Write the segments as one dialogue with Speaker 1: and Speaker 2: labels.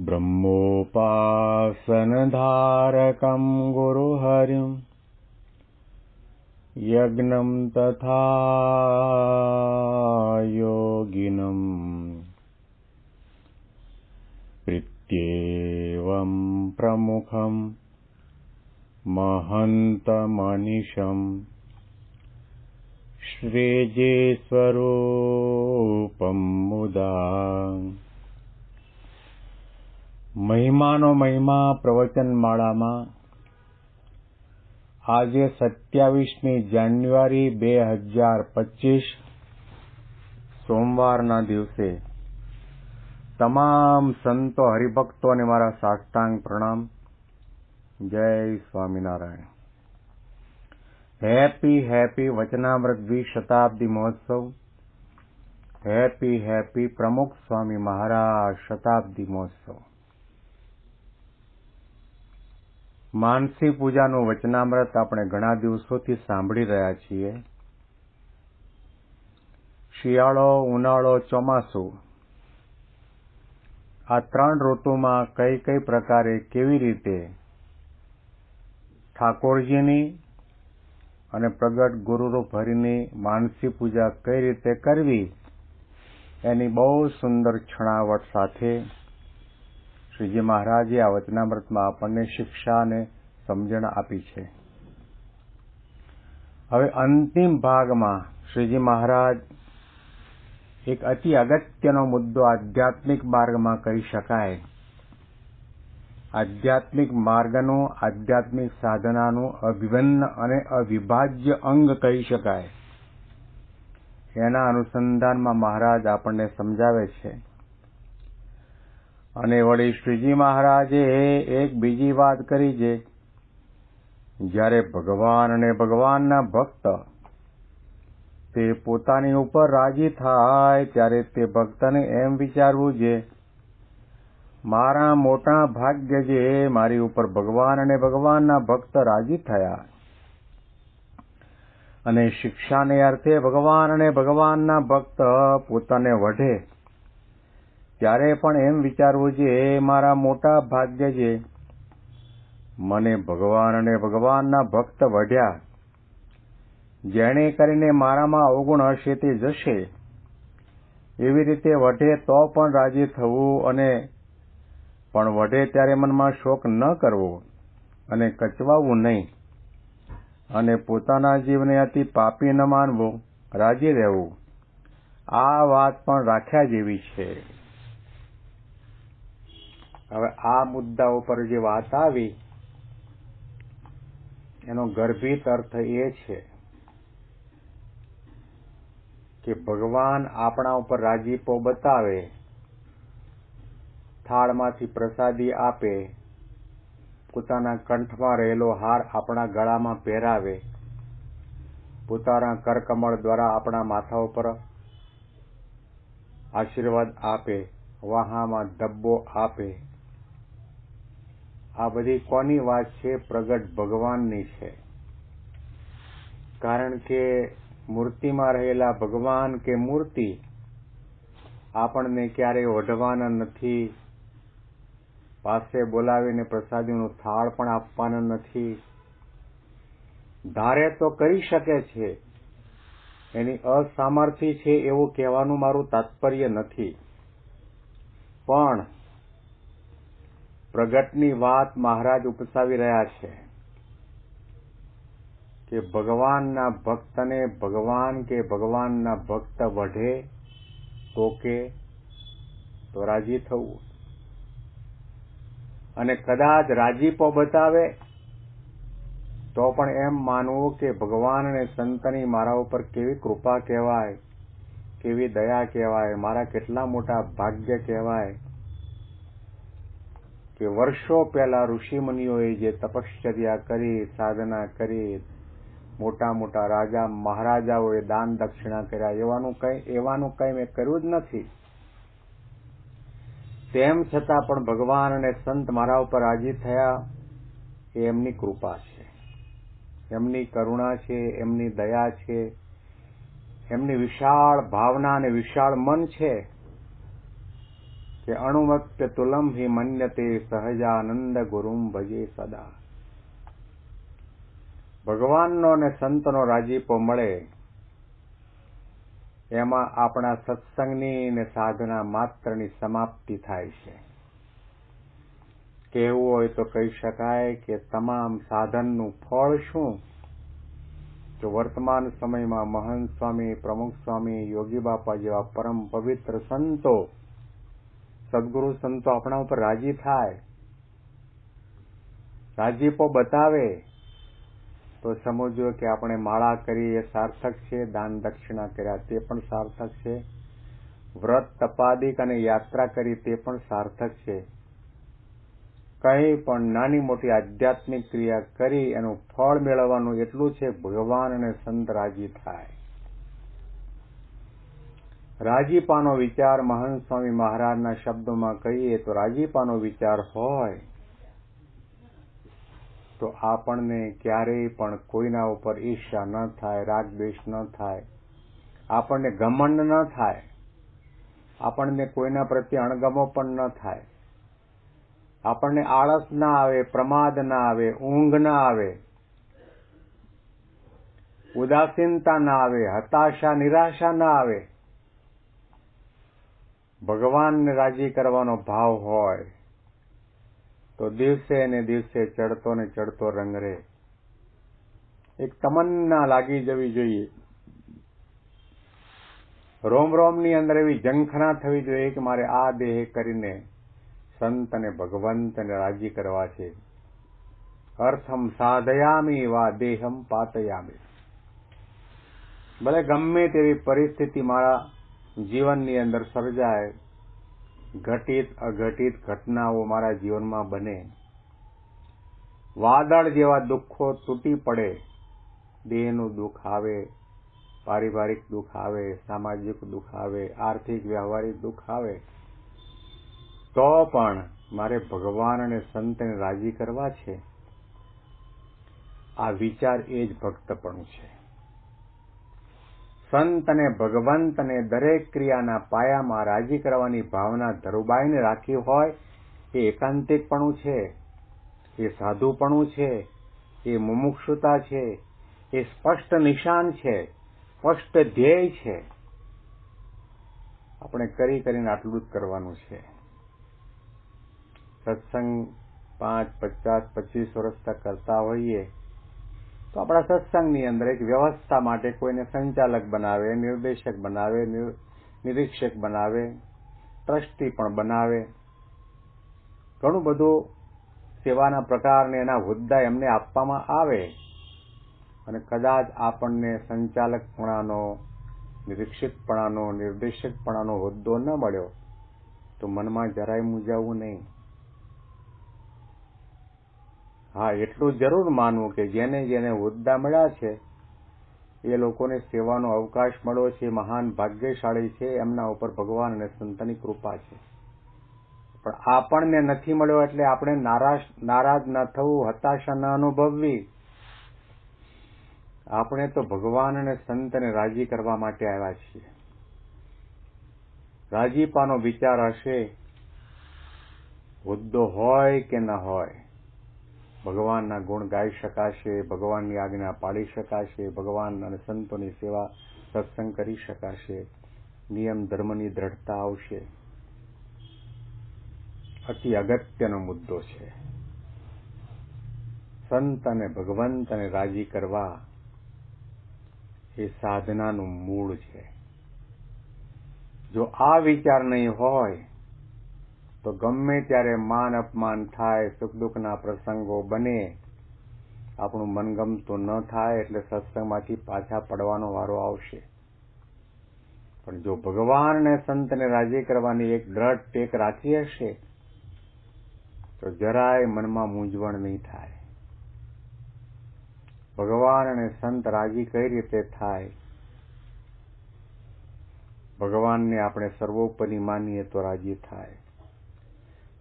Speaker 1: ब्रह्मोपासनधारकम् गुरुहरिम् यज्ञम् तथा योगिनम् प्रीत्येवम् प्रमुखम् महन्तमनिषम् श्रेजेश्वरूपम् मुदा મહિમાનો મહિમા પ્રવચન માળામાં આજે સત્યાવીસમી જાન્યુઆરી બે હજાર પચીસ સોમવારના દિવસે તમામ સંતો હરિભક્તોને મારા સાષ્ટાંગ પ્રણામ. જય સ્વામિનારાયણ. હેપી હેપી વચનામૃત શતાબ્દી મહોત્સવ. હેપી હેપી પ્રમુખ સ્વામી મહારાજ શતાબ્દી મહોત્સવ. માનસી પૂજાનું વચનામૃત આપણે ઘણા દિવસોથી સાંભળી રહ્યા છીએ. શિયાળો, ઉનાળો, ચોમાસું. આ ત્રણ ઋતુમાં કઈ કઈ પ્રકારે કેવી રીતે ઠાકોરજીની અને પ્રગટ ગુરુરૂપ હરિની માનસી પૂજા કઈ રીતે કરવી એની બહુ સુંદર છણાવટ સાથે શ્રીજી મહારાજે આ વચનામૃતમાં આપણને શિક્ષા અને સમજણ આપી છે. હવે અંતિમ ભાગમાં શ્રીજી મહારાજ એક અતિ અગત્યનો મુદ્દો આધ્યાત્મિક માર્ગમાં કહી શકાય. આધ્યાત્મિક માર્ગનું, આધ્યાત્મિક સાધનાનું અભિન્ન અને અવિભાજ્ય અંગ કહી શકાય. એના અનુસંધાનમાં મહારાજ આપણને સમજાવે છે. અને વળી શ્રીજી મહારાજે એક બીજી વાત કરી છે જ્યારે ભગવાન અને ભગવાનના ભક્ત તે પોતાની ઉપર રાજી થાય ત્યારે તે ભક્તને એમ વિચારવું છે મારા મોટા ભાગ્ય જે મારી ઉપર ભગવાન અને ભગવાનના ભક્ત રાજી થયા અને શિક્ષાને અર્થે ભગવાન અને ભગવાનના ભક્ત પોતાને વઢે ત્યારે પણ એમ વિચારવું છે મારા મોટા ભાગ્ય છે મને ભગવાન અને ભગવાનના ભક્ત વઢ્યા. જેણે કરીને મારામાં અવગુણ હશે તે જશે. એવી રીતે વઢે તો પણ રાજી થવું અને પણ વઢે ત્યારે મનમાં શોક ન કરવો અને કચવાવું નહીં. અને પોતાના જીવને અતિ પાપી ન માનવો, રાજી રહેવું. આ વાત પણ રાખ્યા જેવી છે. હવે આ મુદ્દા ઉપર જે વાત આવી, એનો ગર્ભિત અર્થ એ છે કે ભગવાન આપણા ઉપર રાજીપો બતાવે, થાળમાંથી પ્રસાદી આપે, પોતાના કંઠમાં રહેલો હાર આપણા ગળામાં પહેરાવે, પોતાના કરકમળ દ્વારા આપણા માથા ઉપર આશીર્વાદ આપે, વાહામાં ડબ્બો આપે આ બધી કોની વાત છે? પ્રગટ ભગવાનની છે. કારણ કે મૂર્તિમાં રહેલા ભગવાન કે મૂર્તિ આપણને ક્યારેય ઓઢવાના નથી, પાસે બોલાવીને પ્રસાદીનું થાળ પણ આપવાના નથી. ધારે તો કરી શકે છે. એની અસામર્થ્ય છે એવું કહેવાનું મારું તાત્પર્ય નથી. પણ પ્રગટની વાત મહારાજ ઉપસાવી રહ્યા છે કે ભગવાનના ભક્તને ભગવાન કે ભગવાનના ભક્ત વઢે ટોકે તો રાજી થવું. અને કદાચ રાજીપો બતાવે તો પણ એમ માનવું કે ભગવાન અને સંતની મારા ઉપર કેવી કૃપા કહેવાય, કેવી દયા કહેવાય, મારા કેટલા મોટા ભાગ્ય કહેવાય. કે વર્ષો પહેલા ઋષિમુનિઓએ જે તપશ્ચર્યા કરી, સાધના કરી, મોટા મોટા રાજા, મહારાજાઓએ દાન દક્ષિણા કર્યા, એવાનું કઈ એવાનું કઈ મેં કર્યું જ નથી. તેમ છતાં પણ ભગવાન અને સંત મારા ઉપર રાજી થયા, એ એમની કૃપા છે. એમની કરુણા છે, એમની દયા છે, એમની વિશાળ ભાવના અને વિશાળ મન છે. કે અણુમત્ય તુલમ હિ મન્યતે સહજાનંદ ગુરુમ ભજે સદા. ભગવાનનો અને સંતનો રાજીપો મળે, એમાં આપણા સત્સંગની ને સાધના માત્રની સમાપ્તિ થાય છે. કહેવું હોય તો કહી શકાય કે તમામ સાધનનું ફળ શું? તો વર્તમાન સમયમાં મહંત સ્વામી, પ્રમુખ સ્વામી, યોગી બાપા જેવા પરમ પવિત્ર સંતો સદગુરુ સંતો આપણા ઉપર રાજી થાય, રાજીપો બતાવે, તો સમજો કે આપણે માળા કરી એ સાર્થક છે, દાન દક્ષિણા કર્યા, તે પણ સાર્થક છે. વ્રત તપાદિક અને યાત્રા કરી, તે પણ સાર્થક છે. કંઈ પણ નાની મોટી આધ્યાત્મિક ક્રિયા કરી, એનું ફળ મેળવવાનું એટલું છે, ભગવાન અને સંત રાજી થાય. રાજીપાનો વિચાર મહંત સ્વામી મહારાજના શબ્દોમાં કહીએ તો રાજીપાનો વિચાર હોય. તો આપણને ક્યારેય પણ કોઈના ઉપર ઈર્ષા ન થાય રાગ દ્વેષ ન થાય. આપણને ઘમંડ ન થાય. આપણને કોઈના પ્રત્યે અણગમો પણ ન થાય. આપણને આળસ ના આવે, પ્રમાદ ના આવે, ઊંઘ ના આવે. ઉદાસીનતા ના આવે, હતાશા, નિરાશા ના આવે. ભગવાનને રાજી કરવાનો ભાવ હોય, તો દિવસે ને દિવસે ચડતો ને ચડતો રંગ રે એક તમન્ના લાગી જવી જોઈએ. રોમ રોમની અંદર એવી ઝંખના થવી જોઈએ કે મારે આ દેહ કરીને સંત અને ભગવંતને રાજી કરવા છે. અર્થમ સાધયામી વા દેહમ પાતયામી. ભલે ગમે તેવી પરિસ્થિતિ મારા જીવનની અંદર સર્જાય, ઘટિત, અઘટિત ઘટનાઓ મારા જીવનમાં બને. વાદળ જેવા દુઃખો તૂટી પડે, દેહનું દુઃખ આવે, પારિવારિક દુઃખ આવે, સામાજિક દુઃખ આવે, આર્થિક, વ્યવહારિક દુઃખ આવે, તો પણ મારે ભગવાન અને સંતને રાજી કરવા છે. આ વિચાર એ જ ભક્તપણું છે. સંત અને ભગવંતને દરેક ક્રિયાના પાયામાં રાજી કરવાની ભાવના ધરુબાઈને રાખી હોય, એ એકાંતિકપણું છે, એ સાધુપણું છે, એ મુમુક્ષુતા છે, એ સ્પષ્ટ નિશાન છે, સ્પષ્ટ ધ્યેય છે. આપણે કરી કરીને આટલું જ કરવાનું છે. સત્સંગ પાંચ, પચાસ, પચીસ વર્ષ કરતા હોઈએ તો આપણા સત્સંગની અંદર એક વ્યવસ્થા માટે કોઈને સંચાલક બનાવે, નિર્દેશક બનાવે નિરીક્ષક બનાવે, ટ્રસ્ટી પણ બનાવે. ઘણું બધું સેવાના પ્રકારને એના હોદ્દા એમને આપવામાં આવે. અને કદાચ આપણને સંચાલકપણાનો નિરીક્ષકપણાનો નિર્દેશકપણાનો હોદ્દો ન મળ્યો, તો મનમાં જરાય મૂંઝાવવું નહીં. હા, એટલું જરૂર માનવું કે જેને જેને હોદ્દા મળ્યા છે, એ લોકોને સેવાનો અવકાશ મળ્યો છે, મહાન ભાગ્યશાળી છે, એમના ઉપર ભગવાન અને સંતની કૃપા છે. પણ આપણને નથી મળ્યો એટલે આપણે નારાજ નારાજ ન થવું, હતાશા ન અનુભવવી. આપણે તો ભગવાન અને સંતને રાજી કરવા માટે આવ્યા છીએ. રાજીપાનો વિચાર હશે, હોદ્દો હોય કે ન હોય. ભગવાનના ગુણ ગાઈ શકાશે, ભગવાનની આજ્ઞા પાળી શકાશે, ભગવાન અને સંતોની સેવા સત્સંગ કરી શકાશે. નિયમ ધર્મની દ્રઢતા આવશે. અતિ અગત્યનો મુદ્દો છે. સંત અને ભગવંતને રાજી કરવા એ સાધનાનું મૂળ છે. જો આ વિચાર નહીં હોય તો ગમે ત્યારે માન અપમાન થાય, સુખ દુઃખના પ્રસંગો બને, આપણું મનગમતું ન થાય એટલે સત્સંગમાંથી પાછા પડવાનો વારો આવશે. પણ જો ભગવાન અને સંતને રાજી કરવાની એક દ્રઢ ટેક રાખી હશે, તો જરાય મનમાં મૂંઝવણ નહીં થાય. ભગવાન અને સંત રાજી કઈ રીતે થાય? ભગવાનને આપણે સર્વોપરી માનીએ તો રાજી થાય.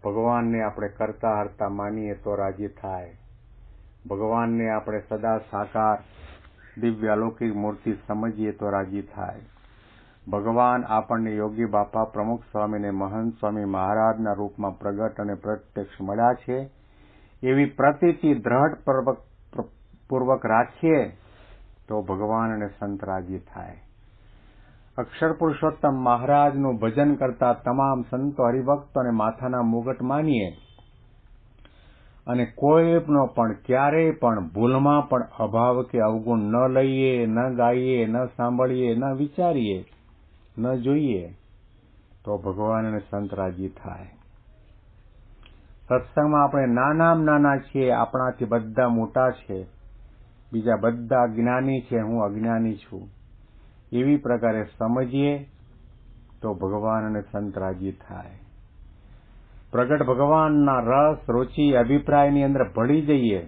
Speaker 1: ભગવાનને આપણે કરતા હરતા માનીએ તો રાજી થાય. ભગવાનને આપણે સદા સાકાર, દિવ્ય અલૌકિક મૂર્તિ સમજીએ તો રાજી થાય. ભગવાન આપણને યોગી બાપા પ્રમુખ સ્વામીને મહંત સ્વામી મહારાજના રૂપમાં પ્રગટ અને પ્રત્યક્ષ મળ્યા છે. એવી પ્રતીતિ દ્રઢ પૂર્વક રાખીએ તો ભગવાન અને સંત રાજી થાય. અક્ષર પુરુષોત્તમ મહારાજનું ભજન કરતા તમામ સંતો હરિભક્તો અને માથાના મુગટ માનીએ. અને કોઈનો પણ ક્યારેય પણ ભૂલમાં પણ અભાવ કે અવગુણ ન લઈએ, ન ગાઈએ, ન સાંભળીએ, ન વિચારીએ, ન જોઈએ, તો ભગવાન અને સંત રાજી થાય. સત્સંગમાં આપણે નાનામાં નાના છીએ, આપણાથી બધા મોટા છે. બીજા બધા જ્ઞાની છે, હું અજ્ઞાની છું. એવી પ્રકારે સમજીએ તો ભગવાન અને સંત થાય. પ્રગટ ભગવાનના રસ, રુચિ, અભિપ્રાયની અંદર ભળી જઈએ.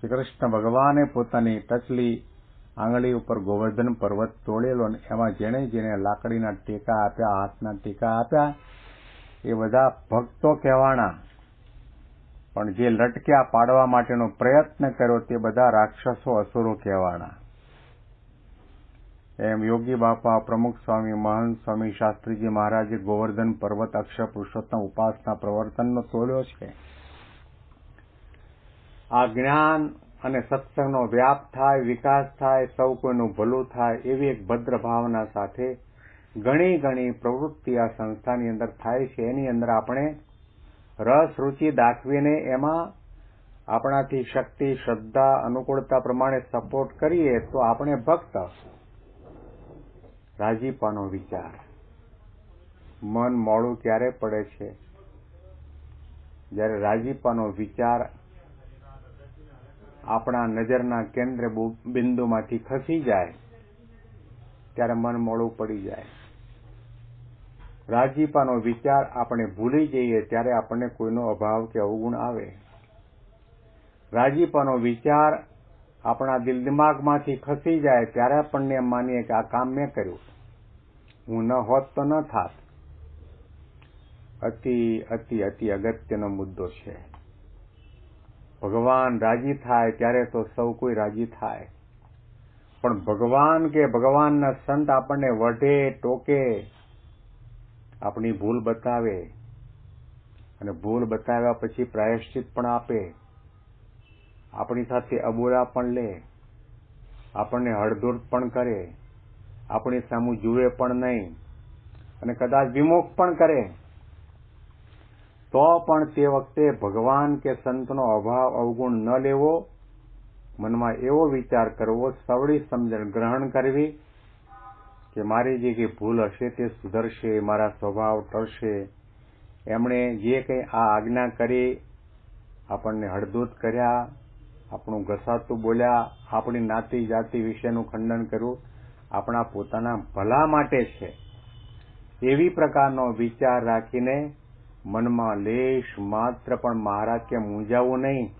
Speaker 1: શ્રી કૃષ્ણ ભગવાને પોતાની ટચલી આંગળી ઉપર ગોવર્ધન પર્વત તોડેલો અને એમાં જેણે જેણે લાકડીના ટેકા આપ્યા, હાથના ટેકા આપ્યા, એ બધા ભક્તો કહેવાના પણ જે લટક્યા પાડવા માટેનો પ્રયત્ન કર્યો તે બધા રાક્ષસો, અસુરો કહેવાના એમ યોગી બાપા, પ્રમુખ સ્વામી મહંત સ્વામી શાસ્ત્રીજી મહારાજે ગોવર્ધન પર્વત અક્ષર પુરુષોત્તમ ઉપાસના પ્રવર્તનનો તોડ્યો છે. આ જ્ઞાન અને સત્સંગનો વ્યાપ થાય, વિકાસ થાય, સૌ કોઈનું ભલું થાય એવી એક ભદ્ર ભાવના સાથે ઘણી ઘણી પ્રવૃત્તિ આ સંસ્થાની અંદર થાય છે. એની અંદર આપણે રસ, રુચિ દાખવીને એમાં આપણાથી શક્તિ, શ્રદ્ધા, અનુકૂળતા પ્રમાણે સપોર્ટ કરીએ તો આપણે ભક્ત રાજીપાનો વિચાર. મન મોડું ક્યારે પડે છે? જ્યારે રાજીપાનો વિચાર આપણા નજરના કેન્દ્ર બિંદુમાંથી ખસી જાય, ત્યારે મન મોડું પડી જાય. રાજીપાનો વિચાર આપણે ભૂલી જઈએ ત્યારે આપણને કોઈનો અભાવ કે અવગુણ આવે. રાજીપાનો વિચાર આપણા દિલ દિમાગમાંથી ખસી જાય ત્યારે આપણને એમ માનીએ કે આ કામ મેં કર્યું. હું ન હોત તો ન થાત. અતિ અતિ અતિ અગત્યનો મુદ્દો છે. ભગવાન રાજી થાય ત્યારે તો સૌ કોઈ રાજી થાય. પણ ભગવાન કે ભગવાનના સંત આપણને વઢે, ટોકે, આપણી ભૂલ બતાવે. અને ભૂલ બતાવ્યા પછી પ્રાયશ્ચિત પણ આપે. આપણી સાથે અબોલા પણ લે, આપણને હળધૂર પણ કરે, આપણી સામું જુએ પણ નહીં, અને કદાચ વિમુખ પણ કરે, તો પણ તે વખતે ભગવાન કે સંતનો અભાવ અવગુણ ન લેવો, મનમાં એવો વિચાર કરવો, સવળી સમજણ ગ્રહણ કરવી કે મારી જે કંઈ ભૂલ હશે તે સુધરશે, મારા સ્વભાવ ટળશે. એમણે જે કંઈ આ આજ્ઞા કરી, આપણને હળદૂત કર્યા આપણું ઘસાતું બોલ્યા, આપણી નાતી જાતિ વિશેનું ખંડન કર્યું આપણા પોતાના ભલા માટે છે. એવી પ્રકારનો વિચાર રાખીને મનમાં લેશ માત્ર પણ મહારાજ કે મૂંઝાવું નહીં.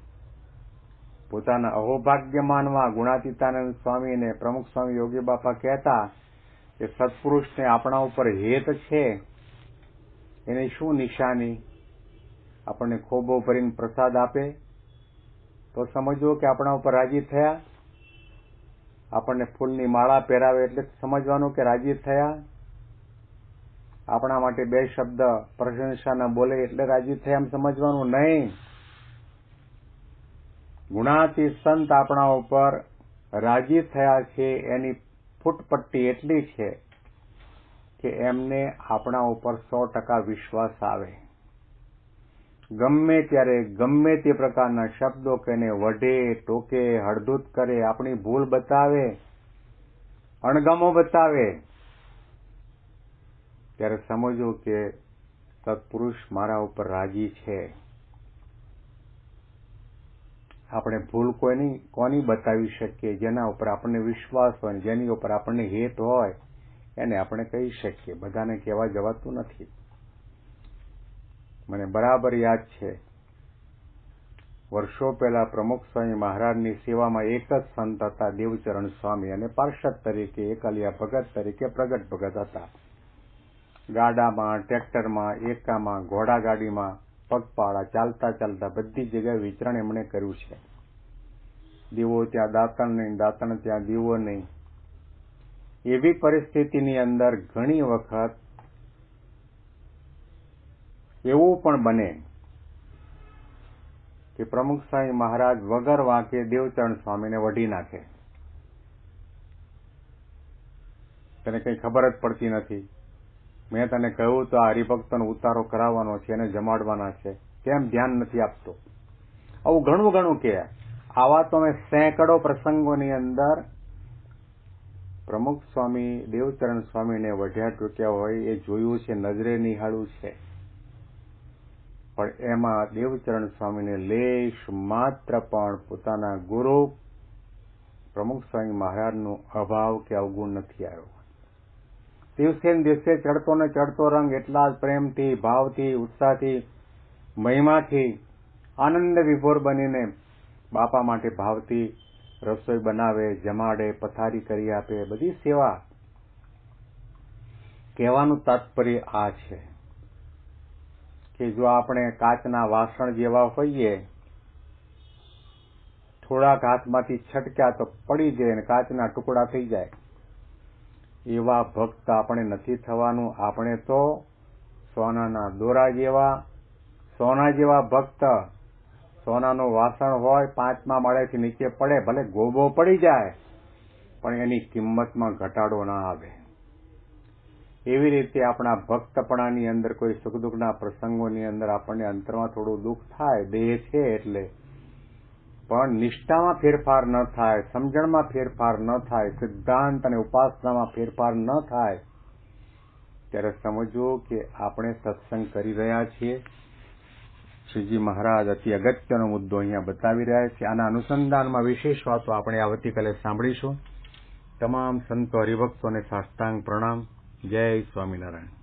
Speaker 1: પોતાના અહોભાગ્ય માનવા ગુણાતીતાનંદ સ્વામી અને પ્રમુખ સ્વામી યોગી બાપા કહેતા કે સત્પુરુષને આપણા ઉપર હેત છે. એની શું નિશાની? આપણને ખોબો ભરીને પ્રસાદ આપે. તો સમજવું કે આપણા ઉપર રાજી થયા. આપણને ફૂલની માળા પહેરાવે એટલે સમજવાનું કે રાજી થયા. આપણા માટે બે શબ્દ પ્રશંસાના બોલે એટલે રાજી થયા એમ સમજવાનું નહીં. ગુણાતી સંત આપણા ઉપર રાજી થયા છે, એની ફૂટપટ્ટી એટલી છે કે એમને આપણા ઉપર સો ટકા વિશ્વાસ આવે. ગમે ત્યારે ગમે તે પ્રકારના શબ્દો કહીને વઢે, ટોકે, હળદૂત કરે, આપણી ભૂલ બતાવે, અણગમો બતાવે, ત્યારે સમજો કે સત્પુરુષ મારા ઉપર રાજી છે. આપણે ભૂલ કોઈની, કોની બતાવી શકીએ? જેના ઉપર આપણને વિશ્વાસ હોય, જેની ઉપર આપણને હેત હોય, એને આપણે કહી શકીએ. બધાને કહેવા જવાતું નથી. મને બરાબર યાદ છે. વર્ષો પહેલા પ્રમુખ સ્વામી મહારાજની સેવામાં એક જ સંત હતા, દેવચરણ સ્વામી અને પાર્ષદ તરીકે, એકલિયા ભગત તરીકે પ્રગટ ભગત હતા. ગાડામાં, ટ્રેક્ટરમાં, એકામાં ઘોડાગાડીમાં પગપાળા ચાલતા ચાલતા બધી જગ્યાએ વિચરણ એમણે કર્યું છે. દીવો ત્યાં દાંતણ નહીં, દાંતણ ત્યાં દીવો નહીં. એવી પરિસ્થિતિની અંદર ઘણી વખત એવું પણ બને કે પ્રમુખ સ્વામી મહારાજ વગર વાંકે દેવચરણ સ્વામીને વઢી નાખે. તને કંઈ ખબર જ પડતી નથી. મેં તને કહ્યું તો આ હરિભક્તોનો ઉતારો કરાવવાનો છે એને જમાડવાના છે. કેમ ધ્યાન નથી આપતો. આવું ઘણું ઘણું કે આવા તો મેં સેંકડો પ્રસંગોની અંદર પ્રમુખ સ્વામી, દેવચરણ સ્વામીને વઢ્યા ટૂટ્યા હોય એ જોયું છે, નજરે નિહાળ્યું છે. પણ એમાં દેવચરણ સ્વામીને લેશ માત્ર પણ પોતાના ગુરુ પ્રમુખ સ્વામી મહારાજનો અભાવ કે અવગુણ નથી આવ્યો. દિવસે દિવસે ચડતો ને ચડતો રંગ એટલા જ પ્રેમથી, ભાવથી, ઉત્સાહથી, મહિમાથી, આનંદ વિભોર બનીને બાપા માટે ભાવથી રસોઈ બનાવે, જમાડે, પથારી કરી આપે, બધી સેવા. કહેવાનું તાત્પર્ય આ છે. કે જો આપણે કાચના વાસણ જેવા હોઈએ, થોડાક હાથમાંથી છટક્યા તો પડી જાય અને કાચના ટુકડા થઈ જાય. એવા ભક્ત આપણે નથી થવાનું. આપણે તો સોનાના દોરા જેવા, સોના જેવા ભક્ત. સોનાનું વાસણ હોય, પાંચમા માળેથી નીચે પડે, ભલે ગોબો પડી જાય, પણ એની કિંમતમાં ઘટાડો ના આવે. એવી રીતે આપણા ભક્તપણાની અંદર કોઈ સુખ દુઃખના પ્રસંગોની અંદર આપણને અંતરમાં થોડું દુઃખ થાય, દેહ છે એટલે. પણ નિષ્ઠામાં ફેરફાર ન થાય, સમજણમાં ફેરફાર ન થાય, સિદ્ધાંત અને ઉપાસનામાં ફેરફાર ન થાય, ત્યારે સમજવું કે આપણે સત્સંગ કરી રહ્યા છીએ. શ્રીજી મહારાજ અતિ અગત્યનો મુદ્દો અહીંયા બતાવી રહ્યા છે. આના અનુસંધાનમાં વિશેષ વાતો આપણે આવતીકાલે સાંભળીશું. તમામ સંતો હરિભક્તોને સાષ્ટાંગ પ્રણામ. જય સ્વામિનારાયણ